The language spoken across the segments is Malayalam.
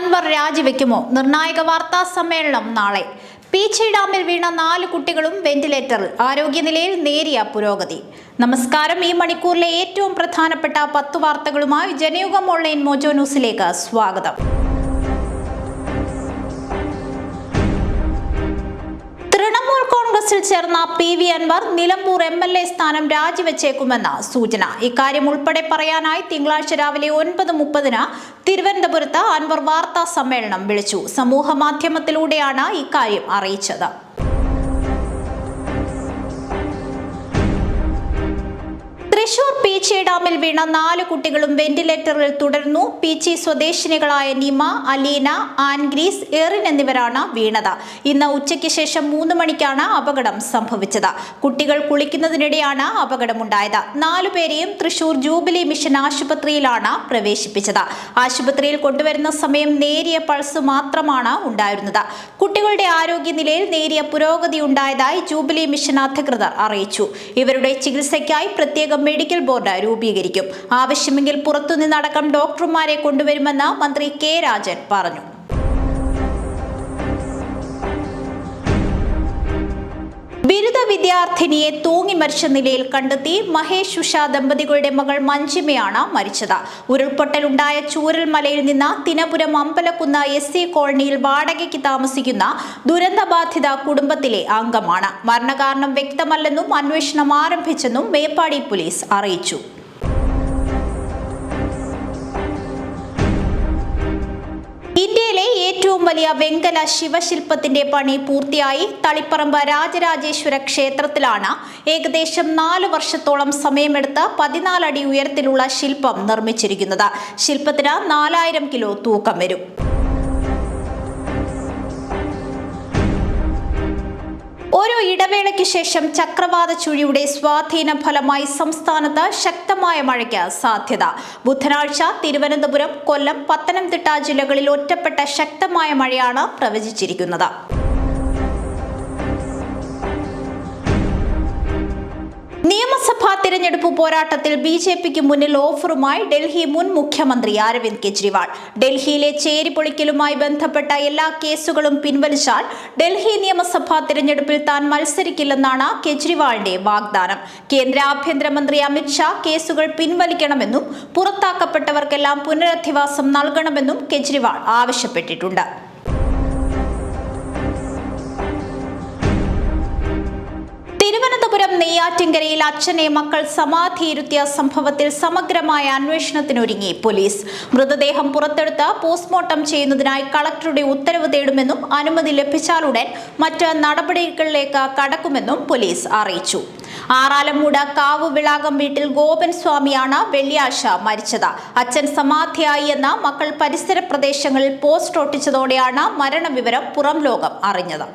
അൻവർ രാജിവെക്കുമോ? നിർണായക വാർത്താ സമ്മേളനം നാളെ. പീച്ചി ഡാമിൽ വീണ നാല് കുട്ടികളും വെന്റിലേറ്ററിൽ ആരോഗ്യനിലയിൽ നേരിയ പുരോഗതി. നമസ്കാരം. ഈ മണിക്കൂറിലെ ഏറ്റവും പ്രധാനപ്പെട്ട പത്ത് വാർത്തകളുമായി ജനയുഗം ഓൺലൈൻ മോജോ ന്യൂസിലേക്ക് സ്വാഗതം. കോൺഗ്രസിൽ ചേർന്ന P V Anvar Nilambur M L A സ്ഥാനം രാജിവെച്ചേക്കുമെന്ന സൂചന. ഇക്കാര്യം ഉൾപ്പെടെ പറയാനായി തിങ്കളാഴ്ച രാവിലെ ഒൻപത് മുപ്പതിന് തിരുവനന്തപുരത്ത് അൻവർ വാർത്താ സമ്മേളനം വിളിച്ചു. സമൂഹ മാധ്യമത്തിലൂടെയാണ് ഇക്കാര്യം അറിയിച്ചത്. പീച്ചി ഡാമിൽ വീണ നാല് കുട്ടികളും വെന്റിലേറ്ററിൽ തുടർന്നു Peechi സ്വദേശിനികളായ Nima Aleena Ann Grace Erin എന്നിവരാണ് വീണത്. ഇന്ന് ഉച്ചയ്ക്ക് ശേഷം മൂന്ന് മണിക്കാണ് അപകടം സംഭവിച്ചത്. കുട്ടികൾ കുളിക്കുന്നതിനിടെയാണ് അപകടമുണ്ടായത്. നാലുപേരെയും തൃശൂർ ജൂബിലി മിഷൻ ആശുപത്രിയിലാണ് പ്രവേശിപ്പിച്ചത്. ആശുപത്രിയിൽ കൊണ്ടുവരുന്ന സമയം നേരിയ പൾസ് മാത്രമാണ് ഉണ്ടായിരുന്നത്. കുട്ടികളുടെ ആരോഗ്യനിലയിൽ നേരിയ പുരോഗതി ഉണ്ടായതായി ജൂബിലി മിഷൻ അധികൃതർ അറിയിച്ചു. ഇവരുടെ ചികിത്സയ്ക്കായി പ്രത്യേക മെഡിക്കൽ ബോർഡ് രൂപീകരിക്കും. ആവശ്യമെങ്കിൽ പുറത്തുനിന്നടക്കം ഡോക്ടർമാരെ കൊണ്ടുവരുമെന്ന് മന്ത്രി കെ രാജൻ പറഞ്ഞു. വിദ്യാർത്ഥിനിയെ തൂങ്ങി മരിച്ച നിലയിൽ കണ്ടെത്തി മഹേഷ് ഉഷ ദമ്പതികളുടെ മകൾ മഞ്ജിമയാണ് മരിച്ചത്. ഉരുൾപൊട്ടലുണ്ടായ ചൂരൽമലയിൽ നിന്ന് തിനപുരം അമ്പലക്കുന്ന എസ് സി കോളനിയിൽ വാടകയ്ക്ക് താമസിക്കുന്ന ദുരന്തബാധിത കുടുംബത്തിലെ അംഗമാണ്. മരണകാരണം വ്യക്തമല്ലെന്നും അന്വേഷണം ആരംഭിച്ചെന്നും മേപ്പാടി പോലീസ് അറിയിച്ചു. ഇന്ത്യയിലെ ഏറ്റവും വലിയ വെങ്കല ശിവശില്പത്തിന്റെ പണി പൂർത്തിയായി. തളിപ്പറമ്പ് രാജരാജേശ്വര ക്ഷേത്രത്തിലാണ് ഏകദേശം നാല് വർഷത്തോളം സമയമെടുത്ത് പതിനാലടി ഉയരത്തിലുള്ള ശില്പം നിർമ്മിച്ചിരിക്കുന്നത്. ശില്പത്തിന് നാലായിരം കിലോ തൂക്കം വരും. ഓരോ ഇടവേളയ്ക്ക് ശേഷം ചക്രവാത ചുഴിയുടെ സ്വാധീന ഫലമായി സംസ്ഥാനത്ത് ശക്തമായ മഴയ്ക്ക് സാധ്യത. ബുധനാഴ്ച തിരുവനന്തപുരം കൊല്ലം പത്തനംതിട്ട ജില്ലകളിൽ ഒറ്റപ്പെട്ട ശക്തമായ മഴയാണ് പ്രവചിച്ചിരിക്കുന്നത്. നിയമസഭാ തിരഞ്ഞെടുപ്പ് പോരാട്ടത്തിൽ ബി ജെ പിക്ക് മുന്നിൽ ഓഫറുമായി ഡൽഹി മുൻ മുഖ്യമന്ത്രി അരവിന്ദ് കെജ്രിവാൾ. ഡൽഹിയിലെ ചേരി പൊളിക്കലുമായി ബന്ധപ്പെട്ട എല്ലാ കേസുകളും പിൻവലിച്ചാൽ ഡൽഹി നിയമസഭാ തിരഞ്ഞെടുപ്പിൽ താൻ മത്സരിക്കില്ലെന്നാണ് കെജ്രിവാളിന്റെ വാഗ്ദാനം. കേന്ദ്ര ആഭ്യന്തരമന്ത്രി അമിത്ഷാ കേസുകൾ പിൻവലിക്കണമെന്നും പുറത്താക്കപ്പെട്ടവർക്കെല്ലാം പുനരധിവാസം നൽകണമെന്നും കെജ്രിവാൾ ആവശ്യപ്പെട്ടിട്ടുണ്ട്. തിരുവനന്തപുരം നെയ്യാറ്റിൻകരയിൽ അച്ഛനെ മക്കൾ സമാധിയിരുത്തിയ സംഭവത്തിൽ സമഗ്രമായ അന്വേഷണത്തിനൊരുങ്ങി പോലീസ്. മൃതദേഹം പുറത്തെടുത്ത് പോസ്റ്റ്മോർട്ടം ചെയ്യുന്നതിനായി കളക്ടറുടെ ഉത്തരവ് തേടുമെന്നും അനുമതി ലഭിച്ചാലുടൻ മറ്റ് നടപടികളിലേക്ക് കടക്കുമെന്നും പോലീസ് അറിയിച്ചു. ആറാലമ്മൂട് കാവ് വിളാകം വീട്ടിൽ ഗോപൻ സ്വാമിയാണ് വെള്ളിയാഴ്ച മരിച്ചത്. അച്ഛൻ സമാധിയായി എന്ന മക്കൾ പരിസര പ്രദേശങ്ങളിൽ പോസ്റ്റ് ഒട്ടിച്ചതോടെയാണ് മരണവിവരം പുറം ലോകം അറിഞ്ഞത്.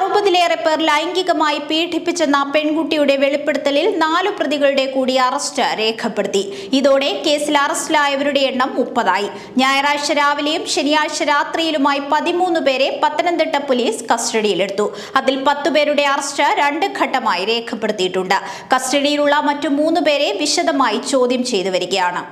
അറുപതിലേറെ പേർ ലൈംഗികമായി പീഡിപ്പിച്ചെന്ന പെൺകുട്ടിയുടെ വെളിപ്പെടുത്തലിൽ നാലു പ്രതികളുടെ കൂടി അറസ്റ്റ് രേഖപ്പെടുത്തി. ഇതോടെ കേസിൽ അറസ്റ്റിലായവരുടെ എണ്ണം മുപ്പതായി. ഞായറാഴ്ച രാവിലെയും ശനിയാഴ്ച രാത്രിയിലുമായി പതിമൂന്ന് പേരെ പത്തനംതിട്ട പോലീസ് കസ്റ്റഡിയിലെടുത്തു. അതിൽ പത്തുപേരുടെ അറസ്റ്റ് രണ്ട് ഘട്ടമായി രേഖപ്പെടുത്തിയിട്ടുണ്ട്. കസ്റ്റഡിയിലുള്ള മറ്റു മൂന്ന് പേരെ വിശദമായി ചോദ്യം ചെയ്തു വരികയാണ്.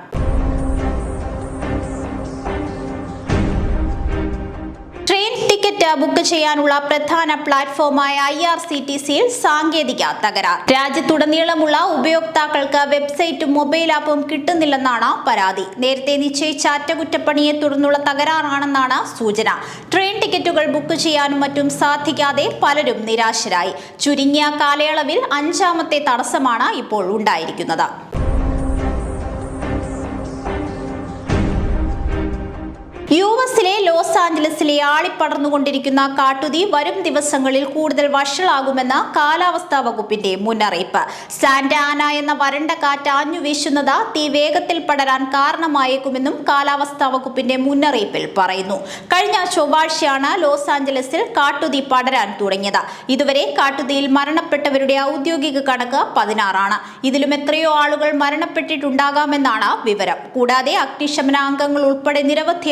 ടിക്കറ്റ് ബുക്ക് ചെയ്യാനുള്ള പ്രധാന പ്ലാറ്റ്ഫോമായ ഐ ആർ സി ടി സിയിൽ സാങ്കേതിക തകരാർ. രാജ്യത്തുടനീളമുള്ള ഉപയോക്താക്കൾക്ക് വെബ്സൈറ്റും മൊബൈൽ ആപ്പും കിട്ടുന്നില്ലെന്നാണ് പരാതി. നേരത്തെ നിശ്ചയിച്ച അറ്റകുറ്റപ്പണിയെ തുടർന്നുള്ള തകരാറാണെന്നാണ് സൂചന. ട്രെയിൻ ടിക്കറ്റുകൾ ബുക്ക് ചെയ്യാനും മറ്റും സാധിക്കാതെ പലരും നിരാശരായി. ചുരുങ്ങിയ കാലയളവിൽ അഞ്ചാമത്തെ തടസ്സമാണ് ഇപ്പോൾ ഉണ്ടായിരിക്കുന്നത്. യു എസിലെ ലോസ് ആഞ്ചലസിലെ ആളിപ്പടർന്നുകൊണ്ടിരിക്കുന്ന കാട്ടുതീ വരും ദിവസങ്ങളിൽ കൂടുതൽ വഷളാകുമെന്ന് കാലാവസ്ഥാ വകുപ്പിന്റെ മുന്നറിയിപ്പ്. സാന്റ ആന എന്ന വരണ്ട കാറ്റ് ആഞ്ഞു വീശുന്നത് തീ വേഗത്തിൽ പടരാൻ കാരണമായേക്കുമെന്നും കാലാവസ്ഥാ വകുപ്പിന്റെ മുന്നറിയിപ്പിൽ പറയുന്നു. കഴിഞ്ഞ ചൊവ്വാഴ്ചയാണ് ലോസ് ആഞ്ചലസിൽ കാട്ടുതീ പടരാൻ തുടങ്ങിയത്. ഇതുവരെ കാട്ടുതീയിൽ മരണപ്പെട്ടവരുടെ ഔദ്യോഗിക കണക്ക് പതിനാറാണ്. ഇതിലും എത്രയോ ആളുകൾ മരണപ്പെട്ടിട്ടുണ്ടാകാമെന്നാണ് വിവരം. കൂടാതെ അഗ്നിശമന അംഗങ്ങൾ ഉൾപ്പെടെ നിരവധി